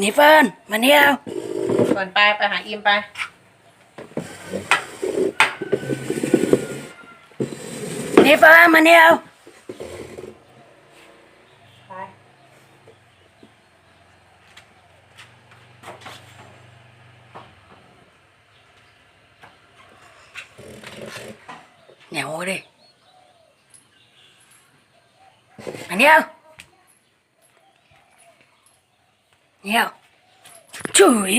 นี่เฟิร์นมาเนี่ยเอาก่อนไปไปหาอิมไป นี่เฟิร์นมาเนี่ยเอาไปเนี่ยโอ้ดิมาเนี่ยเอา เนี่ยเอาจุ๋ย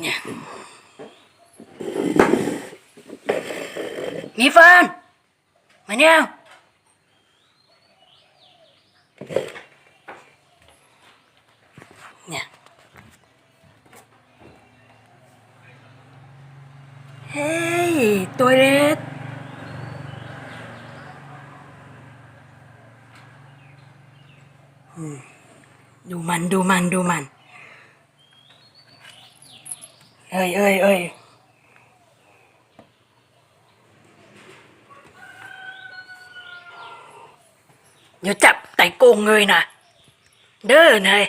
เนี่ยมีเฟิร์นมาเนี่ยเอาเนี่ย เฮ้ย ตัวเล็กอืม ดูมันดูมันดูมัน เอ้ยเอ้ยเอ้ยเดี๋ยวจับไต่โกงเลยนะ เด้อเนย